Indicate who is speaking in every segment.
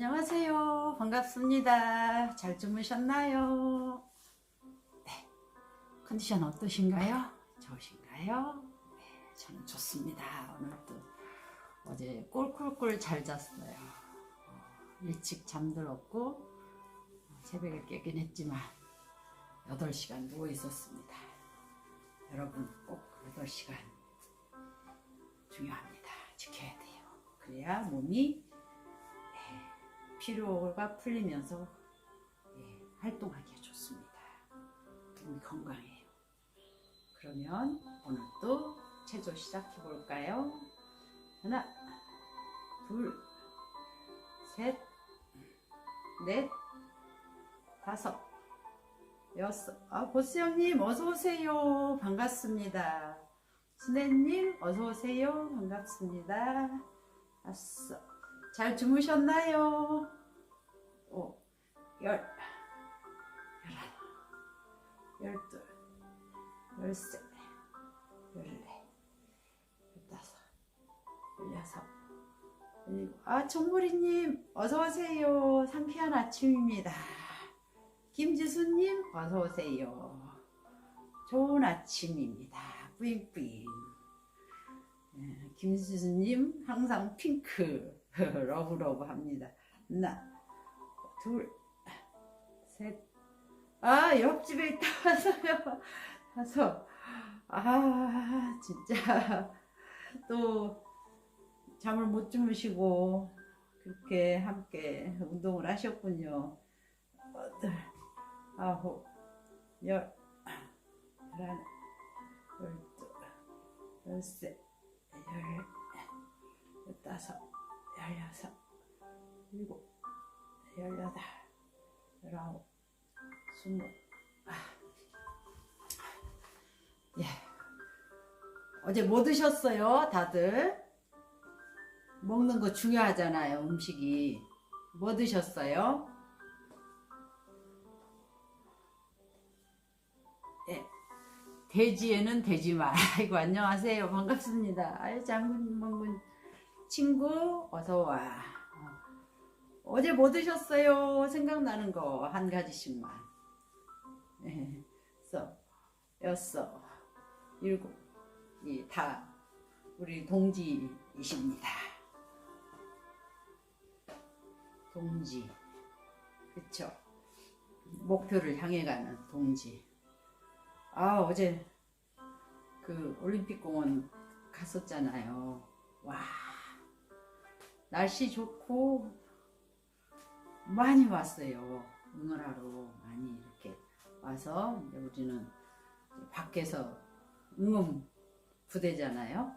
Speaker 1: 안녕하세요. 반갑습니다. 잘 주무셨나요? 네. 컨디션 어떠신가요? 좋으신가요? 네, 저는 좋습니다. 오늘도 어제 꿀꿀꿀 잘 잤어요. 어, 일찍 잠들었고 어, 새벽에 깨긴 했지만 8시간 누워 있었습니다. 여러분 꼭 8시간 중요합니다. 지켜야 돼요. 그래야 몸이 네, 피로가 풀리면서 예, 활동하기가 좋습니다. 몸이 건강해요. 그러면 오늘도 체조 시작해 볼까요? 하나, 둘, 셋, 넷, 다섯, 여섯. 아, 보스 형님 어서 오세요. 반갑습니다. 순애님 어서 오세요. 반갑습니다. 다섯. 잘 주무셨나요? 오, 열, 열하나, 열둘, 열셋, 열넷, 열다섯, 열여섯, 열일곱. 아, 총무리님 어서 오세요. 상쾌한 아침입니다. 김지수님 어서 오세요. 좋은 아침입니다. 뿌잉뿌잉. 네, 김지수님 항상 핑크 러브러브 합니다. 하나, 둘, 셋. 아 옆집에 있다 와서요. 다섯. 아 진짜 또 잠을 못 주무시고 그렇게 함께 운동을 하셨군요. 여덟, 아홉, 열, 열하나, 열둘, 열셋, 열, 열다섯, 열여섯, 일곱, 열여덟, 열아홉, 스물. 아. 예. 어제 뭐 드셨어요, 다들? 먹는 거 중요하잖아요, 음식이. 뭐 드셨어요? 예. 돼지에는 돼지말. 아이고, 안녕하세요. 반갑습니다. 아유, 장군, 먹은 친구, 어서와. 어. 어제 뭐 드셨어요? 생각나는 거 한 가지씩만. 예. 써, 여섯, 일곱, 이다 우리 동지이십니다. 동지. 그쵸? 목표를 향해 가는 동지. 아, 어제 그 올림픽 공원 갔었잖아요. 와. 날씨 좋고 많이 왔어요. 응원하러 많이 이렇게 와서 이제 우리는 밖에서 응원 부대잖아요.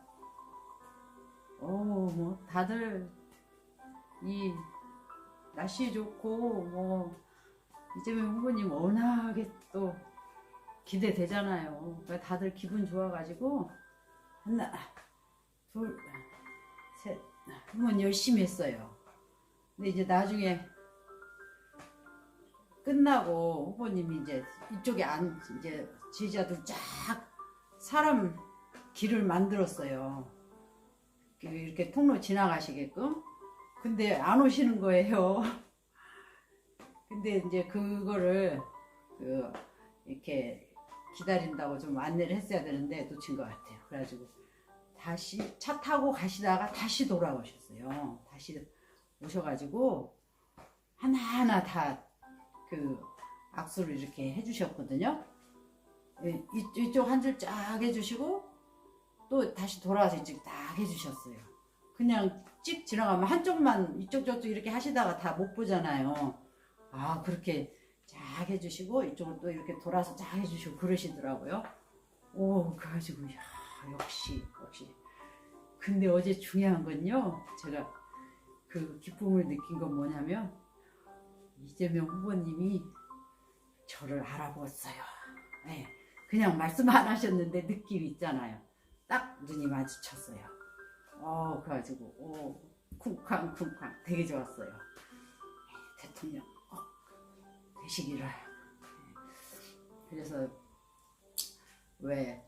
Speaker 1: 오, 뭐 다들 이 날씨 좋고 뭐 이재명 후보님 워낙에 또 기대되잖아요. 그러니까 다들 기분 좋아가지고 하나, 둘, 셋, 응원 열심히 했어요. 근데 이제 나중에 끝나고 후보님이 이제 이쪽에 안 이제 지지자들 쫙 사람 길을 만들었어요. 이렇게- 통로 지나가시게끔. 근데 안 오시는 거예요. 근데 이제 그거를 그 이렇게 기다린다고 좀 안내를 했어야 되는데 놓친 것 같아요. 그래가지고 다시 차 타고 가시다가 다시 돌아오셨어요. 다시 오셔가지고 하나하나 다 그 악수를 이렇게 해주셨거든요. 예, 이- 이쪽 한 줄 쫙 해주시고 또 다시 돌아와서 이쪽 딱 해주셨어요. 그냥 찍 지나가면 한쪽만 이쪽 저쪽 이렇게 하시다가 다 못 보잖아요. 아 그렇게 쫙 해주시고 이쪽을 또 이렇게 돌아서 쫙 해주시고 그러시더라고요. 오 그래가지고 야 역시 역시. 근데 어제 중요한 건요. 제가 그 기쁨을 느낀 건 뭐냐면 이재명 후보님이 저를 알아보았어요. 네, 그냥 말씀 안 하셨는데 느낌 있잖아요. 딱 눈이 마주쳤어요. 어, 그래가지고, 오, 쿵쾅, 쿵쾅. 되게 좋았어요. 네, 대통령, 어, 되시기를. 네. 그래서, 왜,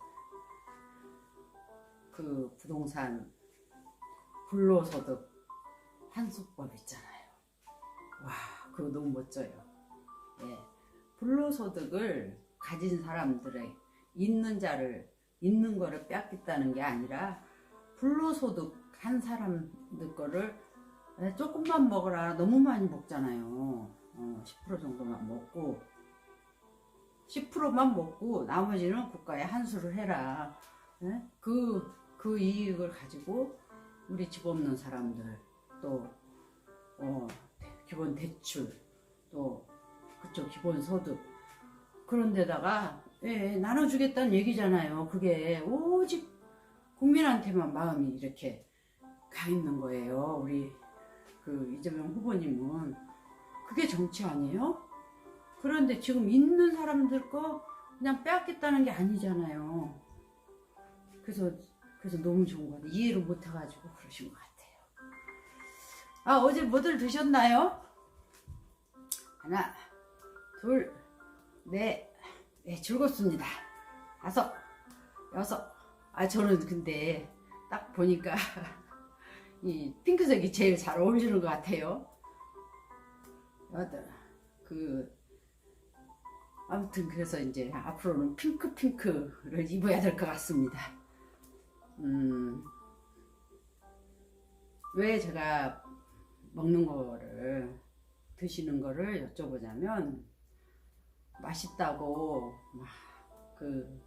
Speaker 1: 그 부동산 불로소득 환수법 있잖아요. 와, 그거 너무 멋져요. 예. 불로소득을 가진 사람들의 있는 자를 있는 거를 뺏겠다는 게 아니라 불로소득 한 사람들 거를 에, 조금만 먹어라 너무 많이 먹잖아요. 어, 10% 정도만 먹고 10%만 먹고 나머지는 국가에 한수를 해라. 예? 그, 그 이익을 가지고 우리 집 없는 사람들 또 어, 기본 대출 또 그쪽 기본 소득 그런 데다가 예, 나눠주겠다는 얘기잖아요. 그게 오직 국민한테만 마음이 이렇게 가 있는 거예요. 우리 그 이재명 후보님은 그게 정치 아니에요? 그런데 지금 있는 사람들 거 그냥 빼앗겠다는 게 아니잖아요. 그래서 그래서 너무 좋은 것 같아요. 이해를 못 해가지고 그러신 것 같아요. 아 어제 뭐들 드셨나요? 하나, 둘, 넷, 네 즐겁습니다. 다섯, 여섯. 아 저는 근데 딱 보니까 이 핑크색이 제일 잘 어울리는 것 같아요. 여덟, 그 아무튼 그래서 이제 앞으로는 핑크 핑크를 입어야 될 것 같습니다. 음, 왜 제가 먹는 거를 드시는 거를 여쭤보자면 맛있다고 막 그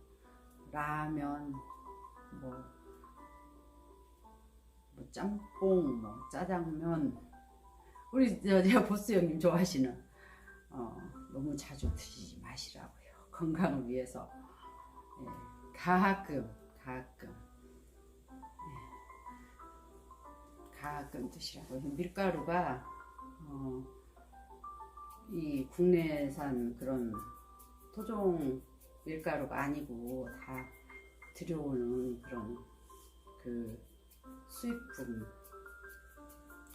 Speaker 1: 라면 뭐, 뭐 짬뽕 뭐 짜장면. 우리 저, 저 보스 형님 좋아하시는 어, 너무 자주 드시지 마시라고요. 건강을 위해서. 예, 가끔 가끔 가끔 드시라고 밀가루가 어, 이 국내산 그런 토종 밀가루가 아니고 다 들여오는 그런 그 수입품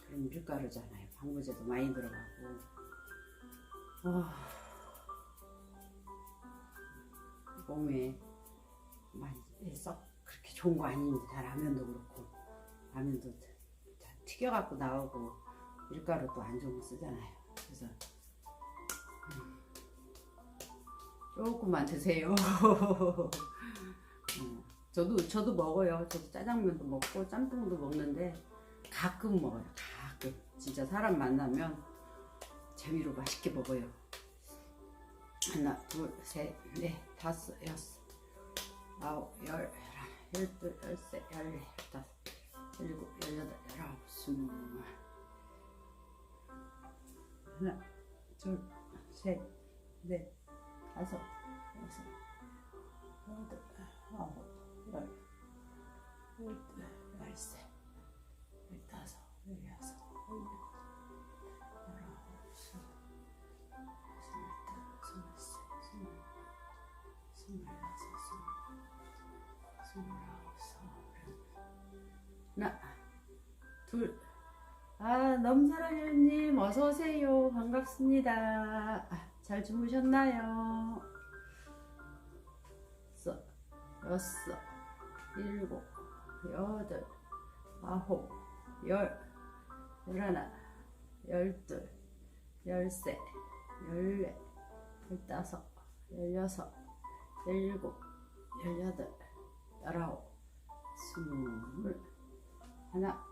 Speaker 1: 그런 밀가루잖아요. 방부제도 많이 들어가고 와, 몸에 많이 썩 그렇게 좋은 거 아닙니다. 라면도 그렇고 라면도 다 튀겨갖고 나오고 밀가루도 안 좋은 거 쓰잖아요. 그래서 조금만 드세요. 어, 저도 저도 먹어요. 저도 짜장면도 먹고 짬뽕도 먹는데 가끔 먹어요. 가끔 진짜 사람 만나면 재미로 맛있게 먹어요. 하나, 둘, 셋, 넷, 다섯, 여섯, 아홉, 열, 열둘, 열세, 열네, 열다섯, 열 일곱, 열여덟, 열아홉, 스물. 하나, 둘, 셋, 넷. 다섯, 여섯, 여덟, 아홉, 열, 열둘, 열세, 열다섯, 열여섯, 열일곱, 둘, 아, 넘사랑님 어서 오세요. 반갑습니다. 아, 잘 주무셨나요? 여 여섯, 일곱, 여덟, 아홉, 열, 열하나, 열둘, 열세, 열네, 열다섯, 열여섯, 열일곱, 열여덟, 열아홉, 스물, 하나,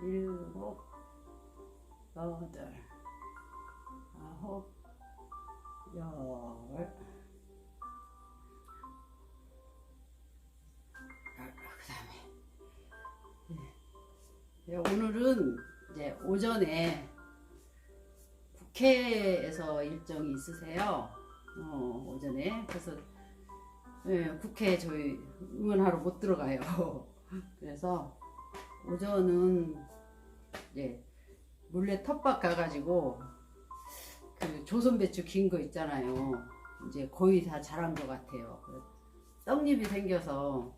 Speaker 1: 일곱, 여덟, 아홉, 열. 아, 그다음에 예. 예, 오늘은 이제 오전에 국회에서 일정이 있으세요. 어, 오전에 그래서 예, 국회 저희 응원하러 못 들어가요. 그래서 오전은 이제 몰래 텃밭 가가지고 그 조선 배추 긴 거 있잖아요. 이제 거의 다 자란 것 같아요. 그 떡잎이 생겨서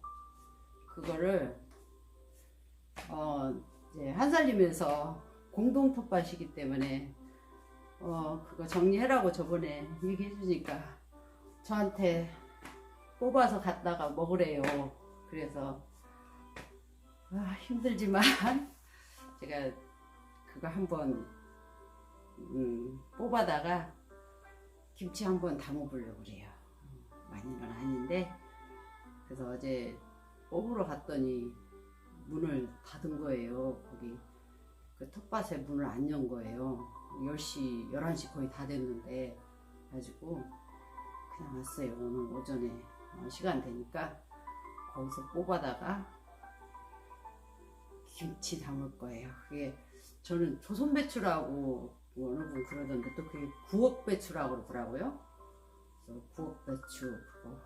Speaker 1: 그거를 어 이제 한 살이면서 공동 텃밭이기 때문에 어 그거 정리해라고 저번에 얘기해 주니까 저한테 뽑아서 갖다가 먹으래요. 그래서 아, 힘들지만 제가 그거 한번 음, 뽑아다가 김치 한번 담아보려고 그래요. 음, 많이는 아닌데 그래서 어제 뽑으러 갔더니 문을 닫은 거예요. 거기 그 텃밭에 문을 안 연 거예요. 10시, 11시 거의 다 됐는데 가지고 그냥 왔어요. 오늘 오전에 어, 시간 되니까 거기서 뽑아다가 김치 담을 거예요. 그게 저는 조선 배추라고 어느 분 그러던데 또 그게 구억 배추라고 그러더라고요. 그래서 구억 배추 그거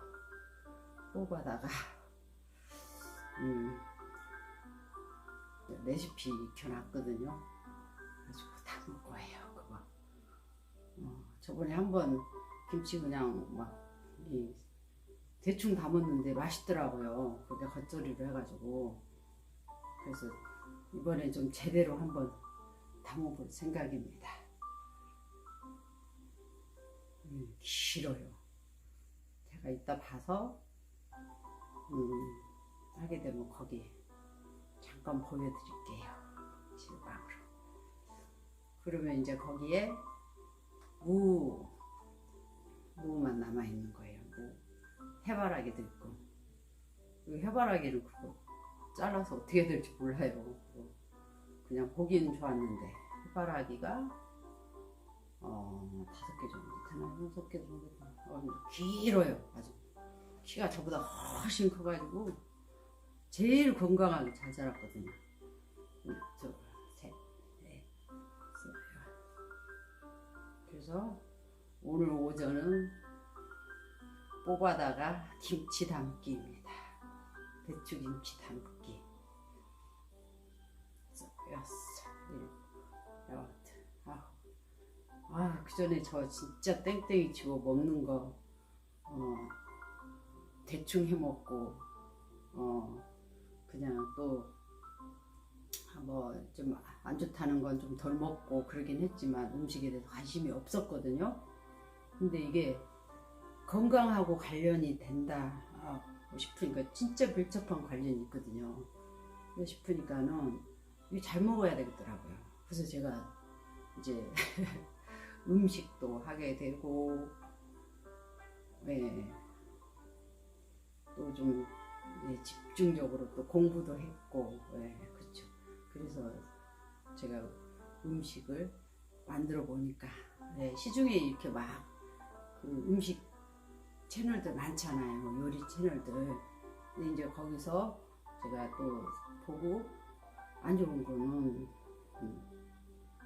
Speaker 1: 뽑아다가 음 레시피 익혀놨거든요. 가지고 담을 거예요. 그거. 어, 저번에 한번 김치 그냥 막 이, 대충 담았는데 맛있더라고요. 그게 겉절이를 해가지고 그래서 이번에 좀 제대로 한번 담아볼 생각입니다. 음, 길어요. 제가 이따 봐서 음, 하게 되면 거기 잠깐 보여드릴게요. 실방으로. 그러면 이제 거기에 무 무만 남아 있는 거예요. 무 해바라기도 있고 그 해바라기는 그거 잘라서 어떻게 될지 몰라요. 그냥 보기는 좋았는데 해바라기가 어 다섯 개 정도 되나 여섯 개 정도 되나 어, 길어요 아주 키가 저보다 훨씬 커가지고 제일 건강하게 잘 자랐거든요. 둘, 셋, 넷, 다섯. 그래서 오늘 오전은 뽑아다가 김치 담기입니다. 배추김치 담기. 아홉. 아, 그 전에 저 진짜 땡땡이 치고 먹는 거, 어, 대충 해 먹고, 어, 그냥 또, 뭐, 좀 안 좋다는 건 좀 덜 먹고 그러긴 했지만 음식에 대해서 관심이 없었거든요. 근데 이게 건강하고 관련이 된다 아, 싶으니까 진짜 밀접한 관련이 있거든요. 싶으니까는 이거 잘 먹어야 되겠더라고요. 그래서 제가 이제 음식도 하게 되고, 네. 또좀 네, 집중적으로 또 공부도 했고, 네, 그렇죠. 그래서 제가 음식을 만들어 보니까 네, 시중에 이렇게 막 그 음식 채널들 많잖아요. 요리 채널들. 근데 이제 거기서 제가 또 보고 안 좋은 거는 음,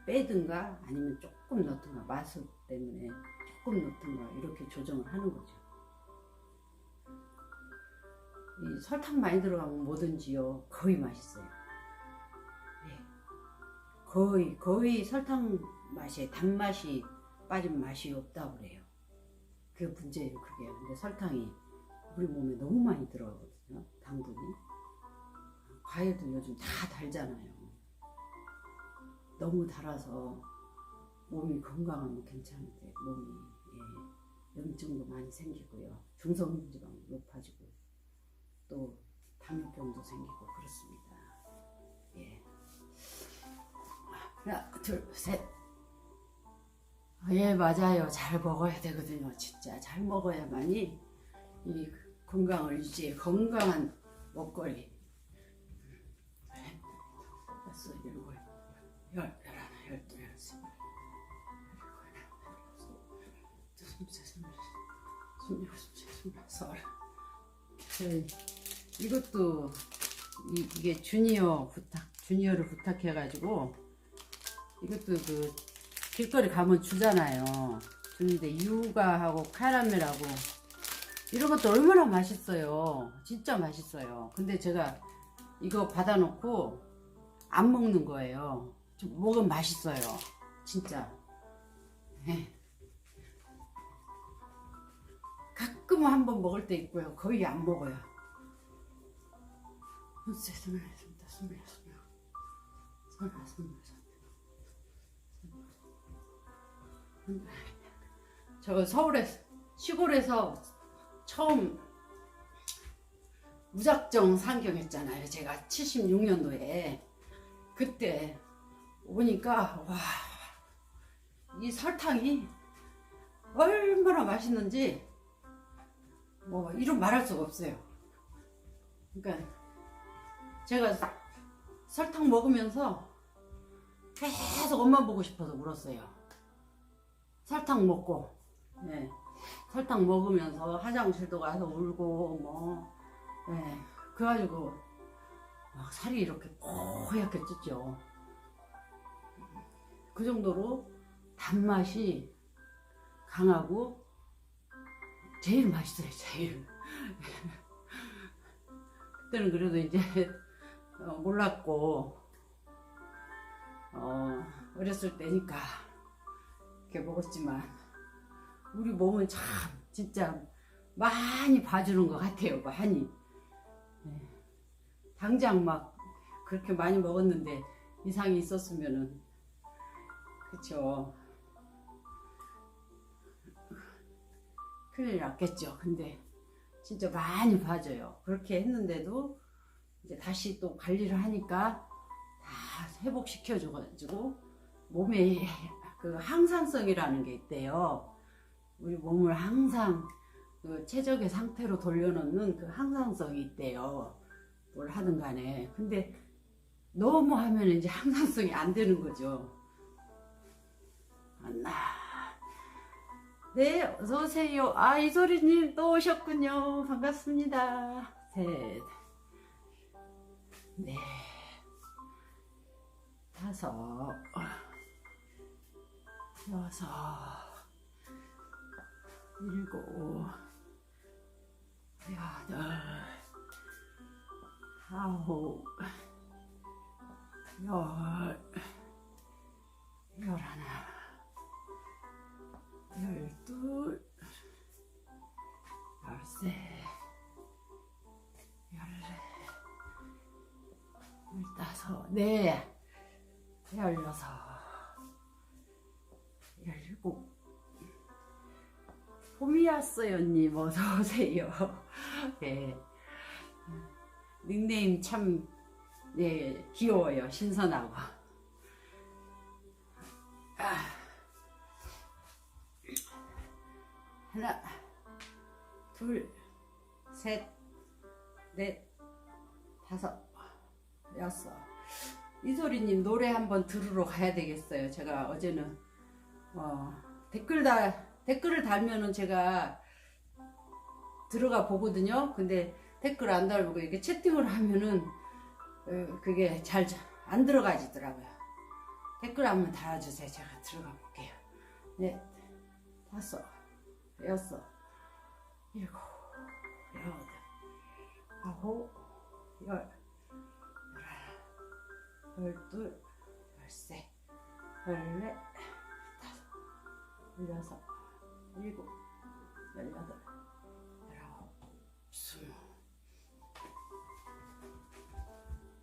Speaker 1: 빼든가 아니면 조금 넣든가 맛을 때문에 조금 넣든가 이렇게 조정을 하는 거죠. 이 설탕 많이 들어가면 뭐든지요 거의 맛있어요. 예. 거의 거의 설탕 맛에 단맛이 빠진 맛이 없다고 그래요. 그게 문제예요. 그게 근데 설탕이 우리 몸에 너무 많이 들어가거든요. 당분이 과일도 요즘 다 달잖아요. 너무 달아서 몸이 건강하면 괜찮은데 몸이 예, 염증도 많이 생기고요. 중성지방 높아지고 또 당뇨병도 생기고 그렇습니다. 예. 하나, 둘, 셋. 아, 예, 맞아요. 잘 먹어야 되거든요. 진짜 잘 먹어야만이 이 건강을 유지해 건강한 먹거리. 다섯, 일곱, 열, 열하나, 서른. 네, 이것도 이, 이게 주니어 부탁, 주니어를 부탁해가지고 이것도 그 길거리 가면 주잖아요. 주는데 유가하고 카라멜하고 이런 것도 얼마나 맛있어요. 진짜 맛있어요. 근데 제가 이거 받아놓고 안 먹는 거예요. 좀 먹으면 맛있어요. 진짜. 예. 가끔 한 번 먹을 때 있고요. 거의 안 먹어요. 스물, 스물, 스물, 스물, 스물, 스물, 스물, 스 저 서울에 시골에서 처음 무작정 상경했잖아요. 제가 76년도에 그때 오니까 와 이 설탕이 얼마나 맛있는지 뭐 이름 말할 수가 없어요. 그러니까 제가 설탕 먹으면서 계속 엄마 보고 싶어서 울었어요. 설탕 먹고, 네. 설탕 먹으면서 화장실도 가서 울고, 뭐, 네. 그래가지고, 막 살이 이렇게 뽀얗게 쪘죠. 그 정도로 단맛이 강하고, 제일 맛있어요, 제일. 그때는 그래도 이제, 어, 몰랐고, 어, 어렸을 때니까, 이렇게 먹었지만 우리 몸은 참 진짜 많이 봐주는 것 같아요 많이. 네. 당장 막 그렇게 많이 먹었는데 이상이 있었으면은. 그쵸? 큰일 났겠죠. 근데 진짜 많이 봐줘요. 그렇게 했는데도 이제 다시 또 관리를 하니까 다 회복시켜줘가지고 몸에 그 항산성이라는 게 있대요. 우리 몸을 항상 그 최적의 상태로 돌려놓는 그 항상성이 있대요. 뭘 하든 간에. 근데 너무 하면 이제 항상성이 안 되는 거죠. 안나. 네, 어서오세요. 아, 이소리님 또 오셨군요. 반갑습니다. 셋. 네. 다섯. 여섯, 일곱, 여덟, 아홉, 열, 열하나, 열둘, 열세, 열넷, 열다섯, 네, 열여섯, 봄이 왔어요 언니. 어서 오세요. 네. 닉네임 참 네, 귀여워요. 신선하고. 아. 하나 둘 셋 넷 다섯 여섯. 이소리님 노래 한번 들으러 가야 되겠어요. 제가 어제는 어, 댓글 다 댓글을 달면은 제가 들어가 보거든요. 근데 댓글 안 달고 이렇게 채팅을 하면은 어, 그게 잘 안 들어가지더라고요. 댓글 한번 달아주세요. 제가 들어가 볼게요. 넷, 다섯, 여섯, 일곱, 여덟, 아홉, 열, 열하나, 열둘, 열세, 열넷. 열여섯, 일곱, 열여덟, 열아홉, 스물,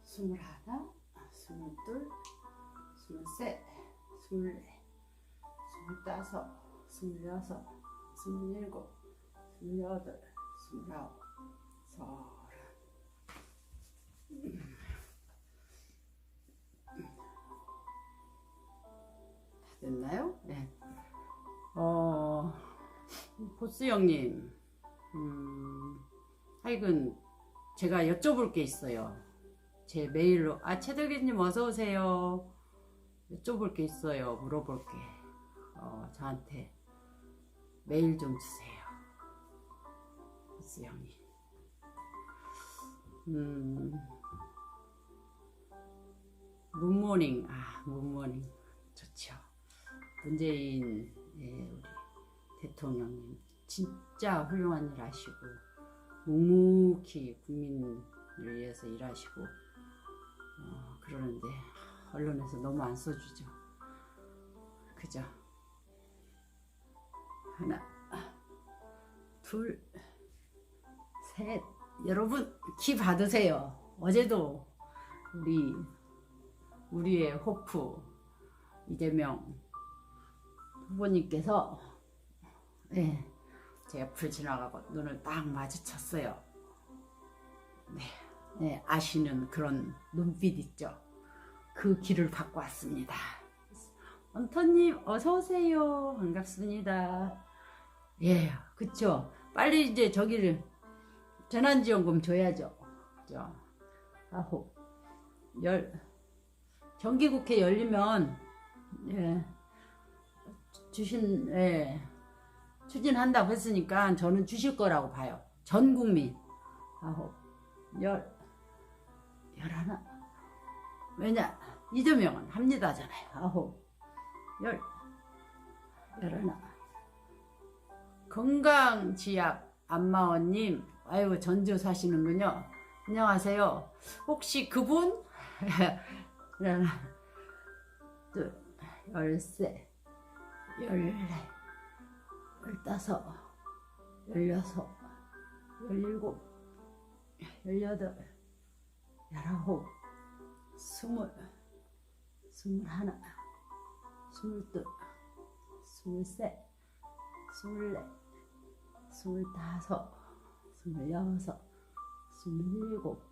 Speaker 1: 스물하나, 스물둘, 스물셋, 스물넷, 스물다섯, 스물여섯, 스물일곱, 스물여덟, 스물아홉, 서른. 다 됐나요? 네. 어, 보스 형님, 음, 하여간 제가 여쭤볼 게 있어요. 제 메일로, 아, 최덕기님 어서오세요. 여쭤볼 게 있어요. 물어볼 게. 어, 저한테 메일 좀 주세요. 보스 형님. 음, 문모닝, 아, 문모닝. 좋죠. 문재인 예, 우리 대통령님 진짜 훌륭한 일 하시고 묵묵히 국민을 위해서 일하시고 어, 그러는데 언론에서 너무 안 써주죠. 그죠? 하나, 둘, 셋. 여러분 키 받으세요. 어제도 우리 우리의 호프 이재명 후보님께서 예, 제 옆을 지나가고 눈을 딱 마주쳤어요. 네, 네, 아시는 그런 눈빛 있죠. 그 길을 받고 왔습니다. 원터님 어서 오세요. 반갑습니다. 예, 그쵸. 빨리 이제 저기를 재난지원금 줘야죠. 그죠. 아홉, 열, 정기국회 열리면 예, 주신 예, 추진한다고 했으니까 저는 주실 거라고 봐요. 전 국민 아홉, 열, 열하나. 왜냐 이재명은 합니다잖아요. 아홉, 열, 열하나. 건강지약 안마원님, 아유 전주 사시는군요. 안녕하세요. 혹시 그분? 열세, 열네, 열다섯, 열여섯, 열일곱, 열여덟, 열아홉, 스물, 스물하나, 스물둘, 스물셋, 스물넷, 스물다섯, 스물여섯, 스물일곱,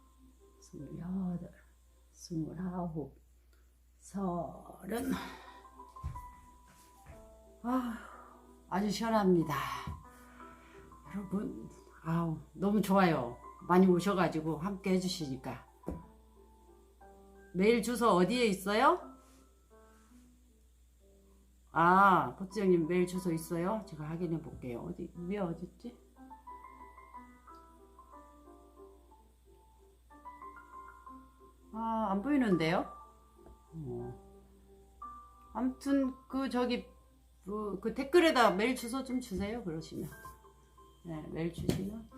Speaker 1: 스물여덟, 스물아홉, 서른. 아, 아주 시원합니다. 여러분, 아우, 너무 좋아요. 많이 오셔가지고 함께 해주시니까. 메일 주소 어디에 있어요? 아, 포츠형님 메일 주소 있어요? 제가 확인해 볼게요. 어디, 위에 어딨지? 아, 안 보이는데요? 어. 아무튼, 그, 저기, 그, 그 댓글에다 메일 주소 좀 주세요. 그러시면. 네, 메일 주시면.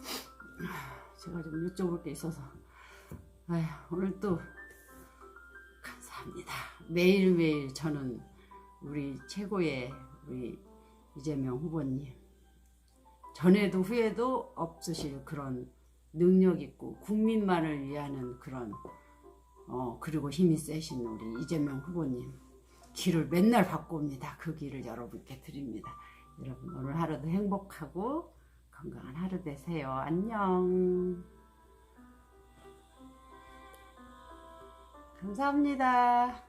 Speaker 1: 제가 좀 여쭤볼 게 있어서. 아휴, 오늘 또, 감사합니다. 매일매일 저는 우리 최고의 우리 이재명 후보님 전에도 후에도 없으실 그런 능력 있고 국민만을 위하는 그런 어 그리고 힘이 세신 우리 이재명 후보님 길을 맨날 옵니다. 그 길을 여러분께 드립니다. 여러분 오늘 하루도 행복하고 건강한 하루 되세요. 안녕. 감사합니다.